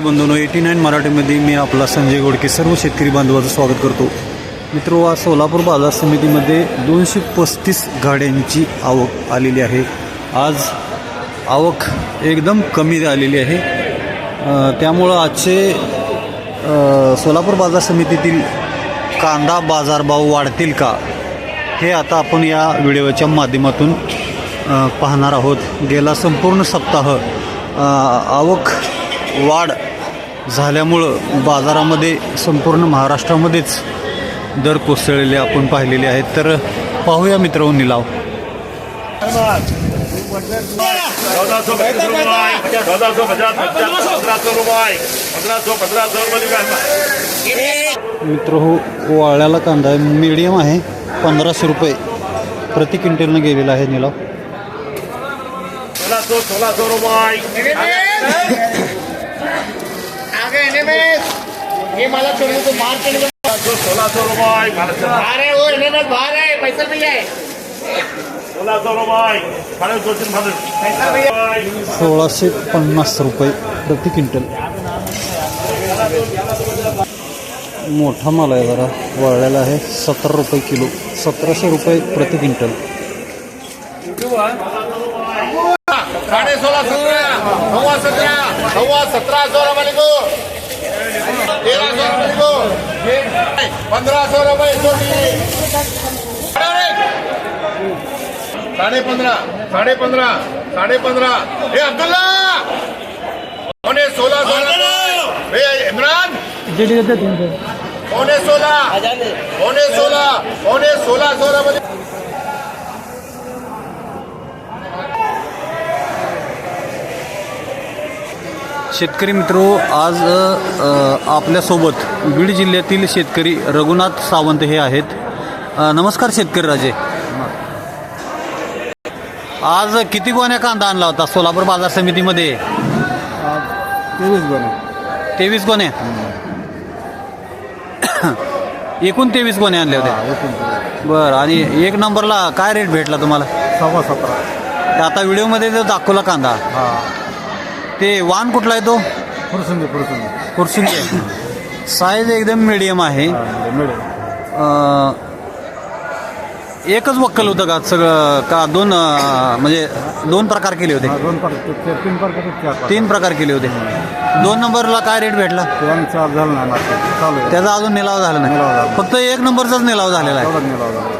शेतकरी eighty nine मराठीमध्ये मी आपला संजय गोडके सर्व शेतकरी बांधवाचं स्वागत करतो. मित्र आज सोलापूर बाजार समितीमध्ये दोनशे पस्तीस गाड्यांची आवक आलेली आहे. आज आवक एकदम कमी आलेली आहे. त्यामुळं आजचे सोलापूर बाजार समितीतील कांदा बाजारभाव वाढतील का हे आता आपण या व्हिडिओच्या माध्यमातून पाहणार आहोत. गेला संपूर्ण सप्ताह आवक वाढ झाल्यामुळं बाजारामध्ये संपूर्ण महाराष्ट्रामध्येच दर कोसळलेले आपण पाहिलेले आहेत. तर पाहूया मित्र निलाव. चौदह सौ पच्चीस रुपये चौदह सौ पचास पंद्रह सौ रुपये पंद्रह सौ पंद्रह सौ रुपये मित्र हो वाळ्याला कांदा मिडियम मीडियम आहे. पंधराशे रुपये प्रति क्विंटलनं गेलेला आहे निलाव. सोळा सो सोलह रुपये. ये मला छोड़ने को मार के निकल सोलह सौ सोलह सौ रुपये बाहर है वो एनएमएस बाहर है पैसा भैया है। सोलह सौ रुपये साढ़े दो तीन फादर पैसा भैया सोळाशे पन्नास रुपये प्रति क्विंटल। मोठा माल आहे जरा वाळलेला आहे सतरा रुपये किलो सतराशे रुपये प्रति क्विंटल. साढ़े सोलह सत्रह सवा सत्रह सवा सत्रह सौ रुपये. को तेरह सौ रुपये को पंद्रह सौ रुपये छोटी. साढ़े पंद्रह साढ़े पंद्रह साढ़े पंद्रह ए अब्दुल्ला पौने सोलह सौ रुपये ए इमरान पौने सोलह पौने सोलह पौने सोलह सौ रुपये शेतकरी मित्रो आज आपल्यासोबत बीड जिल्ह्यातील शेतकरी रघुनाथ सावंत हे आहेत. नमस्कार शेतकरी राजे. आज किती गोण्या कांदा आणला होता? सोलापूर बाजार समितीमध्ये. तेवीस गोणे तेवीस गोण्या? एकूण तेवीस गोण्या आणल्या होत्या. बरं आणि एक नंबरला काय रेट भेटला तुम्हाला? सव्वा सतरा. ते आता व्हिडिओमध्ये जो दाखवला कांदा. हा. ते वाण कुठला आहे तो? फुरसुंदी फुरसुंदी कुर्सिंग साईज एकदम मिडियम आहे. मिळेल अं, एकच वक्कल होतं का सगळं? का दोन अं, म्हणजे दोन प्रकार केले होते? दोन तीन चार तीन प्रकार केले होते. दोन नंबरला काय रेट भेटला? दोन चार झालं नाही मार्केट चालू आहे. त्याचा अजून निलाव झाला निलाव नाही. फक्त एक नंबरचाच निलाव झालेला आहे. तेवढाच निलाव झाला.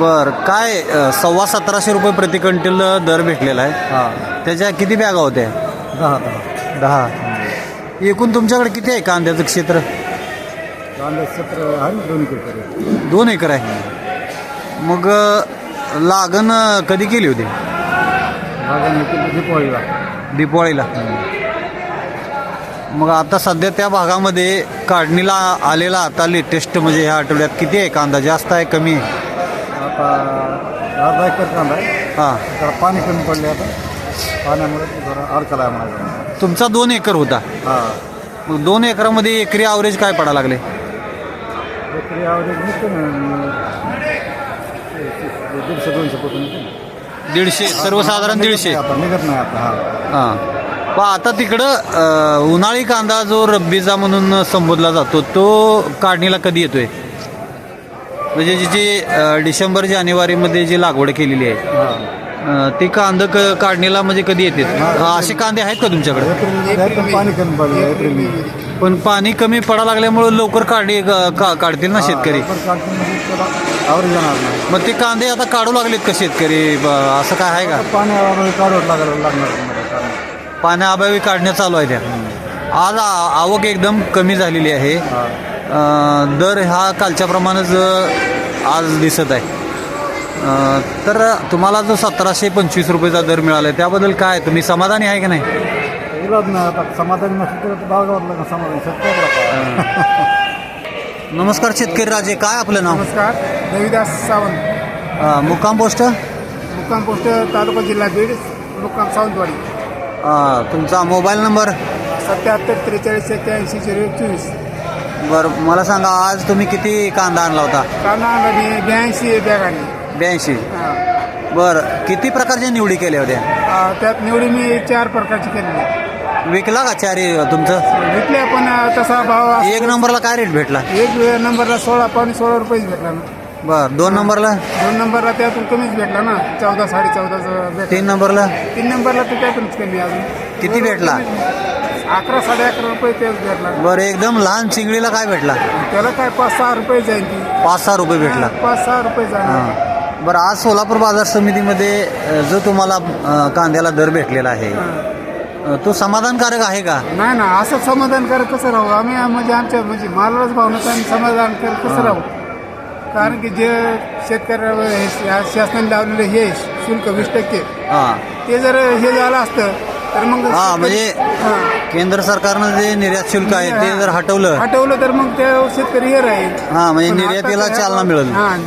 बर काय अं, सव्वा सतराशे रुपये प्रति क्विंटल दर भेटलेला आहे. हा. त्याच्या किती बॅगा होत्या? दहा दहा. दहा. एकूण तुमच्याकडे किती आहे कांद्याचं क्षेत्र? कांदा सत्र आहे दोन किलो दोन एकर आहे. मग अं, लागण अं, कधी केली होती? दिपावळीला दिपावळीला मग आता सध्या त्या भागामध्ये काढणीला आलेला आता लेटेस्ट म्हणजे ह्या आठवड्यात किती आहे कांदा? जास्त आहे कमी आहे? आता अर्धा एकर कांदा आहे. हां. पाणी कमी पडले आता. पाण्यामुळे जरा आहे मला तुमचा दोन एकर होता. हा. मग दोन एकरामध्ये एकरी ॲव्हरेज काय पडा लागले? एकरी आवडेल निघते ना दीडशे दोनशे पोटून निघते ना. दीडशे सर्वसाधारण दीडशे. आता निघत नाही आता हा. हां. पण आता तिकडं अं, उन्हाळी कांदा जो रब्बीचा म्हणून संबोधला जातो तो काढणीला कधी येतोय? म्हणजे जी जी अं, डिसेंबर जानेवारीमध्ये जी लागवड केलेली आहे हा. अं, ते कांदे क काढणीला म्हणजे कधी येते असे कांदे आहेत का तुमच्याकडे? एप्रिल पाणी कमी पडलं एप्रिल पण पाणी कमी पडा लागल्यामुळे लवकर काढणी का- का- काढतील ना शेतकरी? आवड जाणार नाही मग ते कांदे आता काढू लागलेत का शेतकरी? ब- असं काय आहे का? पाणी काढवत लागणार तुम्हाला कारण. पाण्याअभावी काढण्या चालू आहे त्या आज आ- आवक एकदम कमी झालेली आहे. अं, दर हा कालच्या प्रमाणेच अं, आज दिसत आहे. तर तुम्हाला जो सतराशे पंचवीस रुपयेचा दर मिळाला आहे त्याबद्दल काय? तुम्ही समाधानी आहे का नाही? समाधान नमस्कार शेतकरी राजे. काय आपलं नाव? नमस्कार. देविदास सावंत. मुक्काम पोस्ट? मुक्काम पोस्ट तालुका जिल्हा बीड मुक्काम सावंतवाडी. तुमचा मोबाईल नंबर? सत्याहत्तर त्रेचाळीस एक्क्याऐंशी झिरो चोवीस बरं मला सांगा आज तुम्ही किती कांदा आणला होता? कांदा आणि ब्याऐंशी बॅगांनी. ब्याऐंशी. बरं किती प्रकारच्या निवडी केल्या होत्या? त्यात निवडी मी चार प्रकारची आहे. विकला का चारी तुमचं? विकले पण तसा भाव असं- एक नंबरला काय रेट भेटला? एक नंबरला सोळा पावणे सोळा रुपयेच भेटला ना. बर दोन नंबरला? दोन नंबरला त्यातून कमीच भेटला ना. चौदा साडे चौदाचा भेटला. तीन नंबरला? तीन नंबरला तर त्यातूनच कमी अजून. किती भेटला? अकरा साडे अकरा रुपये तेच भेटला. बर एकदम लहान चिंगडीला काय भेटला? त्याला काय पाच सहा रुपये जाईल ती. पाच सहा रुपये भेटला. पाच सहा रुपये जाणार. हां. बरं आज सोलापूर बाजार समितीमध्ये अ, जो तुम्हाला अ, कांद्याला दर भेटलेला आहे अ, तो समाधानकारक आहे का? नाही ना असं समाधान करत कसं राहू? आम्ही म्हणजे आमच्या म्हणजे मालालाच भाव नसतो आम्ही समाधान करत कसं राहू? कारण की जे शेतकऱ्यावर हे शा- शासनाने लावलेलं हे शुल्क वीस टक्के हां. ते जर हे झालं असतं तर मग हा, म्हणजे- हां. केंद्र सरकारनं जे निर्यात शुल्क आहे ते जर हटवलं हटवलं तर मग त्या शेतकरी हे राहील. हा म्हणजे निर्यातीला चालना मिळेल. हां.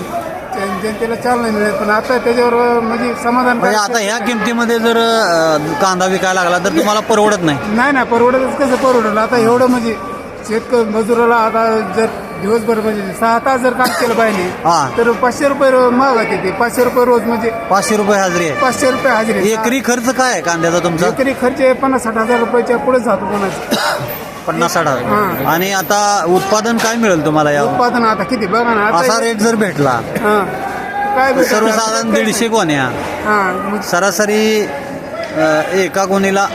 जन- जनतेला चालना मिळेल पण आता त्याच्यावर म्हणजे समाधान म्हणजे आता ह्या किमतीमध्ये जर अ, कांदा विकायला लागला तर तुम्हाला परवडत नाही. नाही ना परवडतच कसं परवडलं? आता एवढं म्हणजे शेतकरी मजुराला आता जर दिवसभर म्हणजे सहा तास जर काम केलं पाहिजे हा. तर पाचशे रुपये रोज महाग आहे ते पाचशे रुपये रोज म्हणजे पाचशे रुपये हजरी आहे. पाचशे रुपये हजेरी. एकरी खर्च काय आहे कांद्याचा तुमचा? एकरी खर्च आहे पन्नास साठ हजार रुपयाच्या पुढे जातो कोणाचं. पन्नास साठ हजार हा. आणि आता उत्पादन काय मिळेल तुम्हाला या उत्पादन आता किती बघा ना आता असा रेट जर भेटला हां. काय भेटत सर्वसाधारण नाही. दीडशे कोण्या हां मग सरासरी अ, एका कोणीला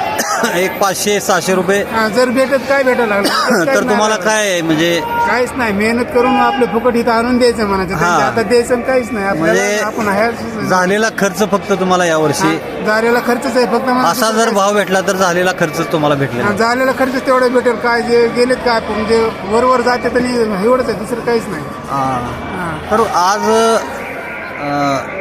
एक पाचशे सहाशे रुपये. हां, जर भेटत काय भेटायला लागलं? तर तुम्हाला काय आहे म्हणजे काहीच नाही. मेहनत करून आपलं फुकट इथं आणून द्यायचं म्हणायचं. हा. त्यांच्या द्यायचं आणि काहीच नाही. म्हणजे आपल्याला आपण झालेला खर्च फक्त तुम्हाला यावर्षी. हा, झालेला खर्चच आहे फक्त मला असा जर भाव भेटला तर झालेला खर्च तुम्हाला भेटलेला हा, झालेला खर्च तेवढा भेटेल. काय जे गेलेत काय आपण म्हणजे वरवर जाते तर एवढंच आहे. दुसरं काहीच नाही. हा. हा, तर आज अ,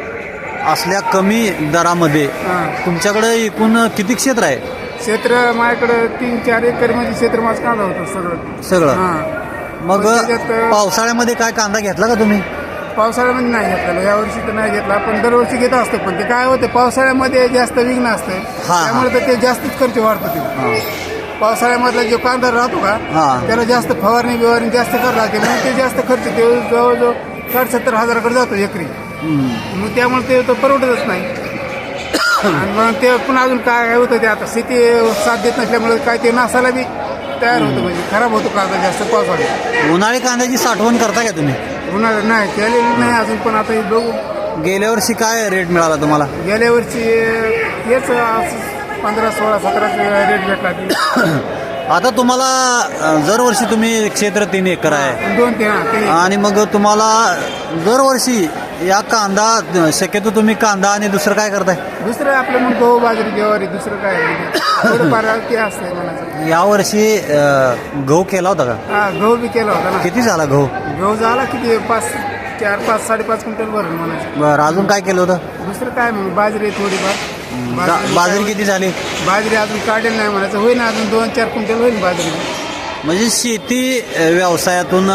असल्या कमी दरामध्ये हा. तुमच्याकडे एकूण किती क्षेत्र आहे? क्षेत्र माझ्याकडे तीन चार एकर म्हणजे क्षेत्र माझं कांदा होतं सगळं. सगळं? हा. मग पण त्याच्यात- पावसाळ्यामध्ये काय कांदा घेतला का तुम्ही? पावसाळ्यामध्ये नाही घेतलेलं यावर्षी तर नाही घेतला. आपण दरवर्षी घेत असतो पण ते काय होतं पावसाळ्यामध्ये जास्त विघ्न असतं. हा. त्यामुळे तर ते जास्तच खर्च वाढतो ते पावसाळ्यामधला जो कांदा राहतो का. त्याला जास्त फवारणी बिवारणी जास्त करावं लागते. म्हणून ते जास्त खर्च ते जवळजवळ साठ सत्तर हजाराकडे जातो एकरी. मग त्यामुळे ते तो परवडतच नाही. आणि मग ते पुन्हा अजून काय होतं ते आता शेती साथ देत नसल्यामुळे काय ते नासाला बी तयार होतं म्हणजे खराब होतो कांदा जास्त पावसाळ्यात उन्हाळी कांद्याची साठवण करता का तुम्ही? उन्हाळ्यात नाही केलेली नाही अजून पण आता हे बघू. गेल्या वर्षी काय रेट मिळाला तुम्हाला? गेल्या वर्षी हेच पंधरा सोळा सतरा रेट भेटला ती. आता तुम्हाला अ, दरवर्षी तुम्ही क्षेत्र तीन एकर आहे. दोन हा, तीन आणि मग तुम्हाला दरवर्षी या कांदा शक्यतो तुम्ही कांदा आणि दुसरं काय करताय? दुसरं आपलं मग गहू बाजरी ज्वारी दुसरं काय थोडंफार ते असतंय म्हणायचं यावर्षी अ, गहू केला होता का? हा गहू बी केला होता ना. किती झाला गहू? गहू झाला किती? पाच चार पाच साडेपाच क्विंटल भरून म्हणायचं बरं अजून काय केलं होतं? दुसरं काय मग? बाजरी थोडीफार. बाजरी किती झाली? बाजरी अजून काढेल नाही म्हणायचं. होईल ना अजून दोन चार क्विंटल होईल बाजरी म्हणजे शेती व्यवसायातून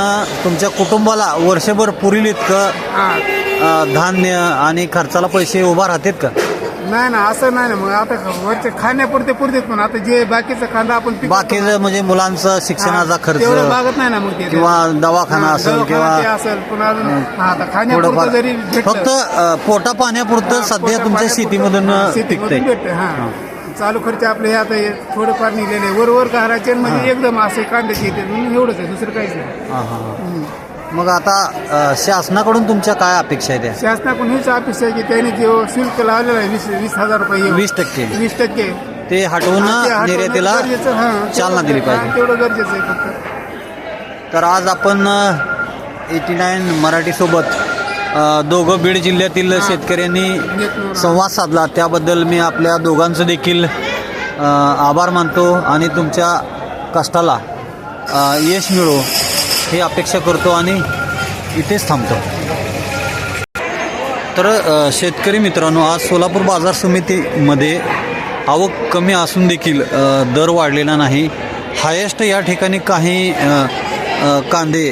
तुमच्या कुटुंबाला वर्षभर पुरील इतकं हा. धान्य आणि खर्चाला पैसे उभा राहतात का? नाही ना असं नाही ना. मग आता वरचे खाण्यापुरते पुरतेच पण आता जे बाकीचं खांदा आपण पिकवतो बाकीचं म्हणजे मुलांचं शिक्षणाचा हा, खर्च तेवढं भागत नाही ना मग ते. किंवा दवाखाना हा, असेल दवाखाना किंवा असेल अजून हा, आता खाण्यापुरतं जरी भेटलं- फक्त पोटा पाण्यापुरतं सध्या तुमच्या शेतीमधून हा, अ, शेतीमधून पिकतंय. हा. चालू खर्च आपले हे आता हे थोडंफार निघलेले. वर वर घराचे म्हणजे एकदम असे कांद्याचे येते म्हणून एवढंच आहे दुसरं काहीच नाही. हा, हा, हा. मग आता अ, शासनाकडून तुमच्या काय अपेक्षा आहे त्या? शासनाकडून हीच अपेक्षा आहे की त्यांनी जे शुल्क लावलेलं आहे वीस वीस हजार रुपये वीस टक्के. वीस टक्के. ते हटवून ते हटवणं निर्यातीला गरजेचं, हा, चालना दिली हा, पाहिजे. तेवढं गरजेचं आहे फक्त. तर आज आपण एटी नाईन मराठीसोबत दोघं बीड जिल्ह्यातील शेतकऱ्यांनी संवाद साधला. त्याबद्दल मी आपल्या दोघांचं देखील आभार मानतो आणि तुमच्या कष्टाला यश मिळो ही अपेक्षा करतो आणि इथेच थांबतो. तर शेतकरी मित्रांनो आज सोलापूर बाजार समितीमध्ये आवक कमी असून देखील दर वाढलेला नाही. हायेस्ट या ठिकाणी काही कांदे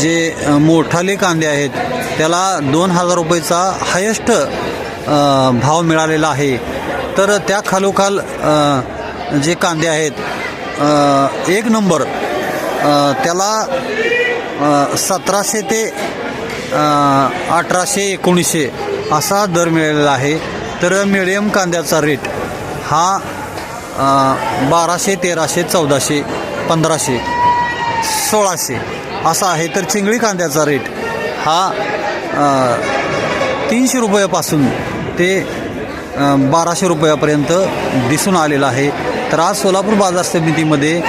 जे मोठाले कांदे आहेत त्याला दोन हजार रुपयेचा हायेस्ट भाव मिळालेला आहे. तर त्या खालोखाल जे कांदे आहेत एक नंबर त्याला सतराशे ते अठराशे एकोणीसशे असा दर मिळालेला आहे. तर मिडियम कांद्याचा रेट हा बाराशे तेराशे चौदाशे पंधराशे सोळाशे असा आहे. तर चिंगळी कांद्याचा रेट हा तीनशे रुपयापासून ते बाराशे रुपयापर्यंत दिसून आलेला आहे. तर आज सोलापूर बाजार समितीमध्ये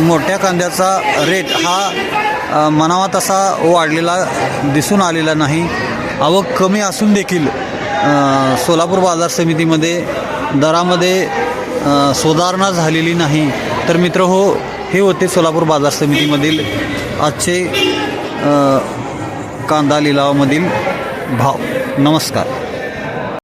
मोठ्या कांद्याचा रेट हा म्हणावा तसा वाढलेला दिसून आलेला नाही. आवक कमी असून देखील सोलापूर बाजार समितीमध्ये दरामध्ये सुधारणा झालेली नाही. तर मित्र हो हे होते सोलापूर बाजार समितीमधील आजचे कांदा लिलावामधील भाव. नमस्कार.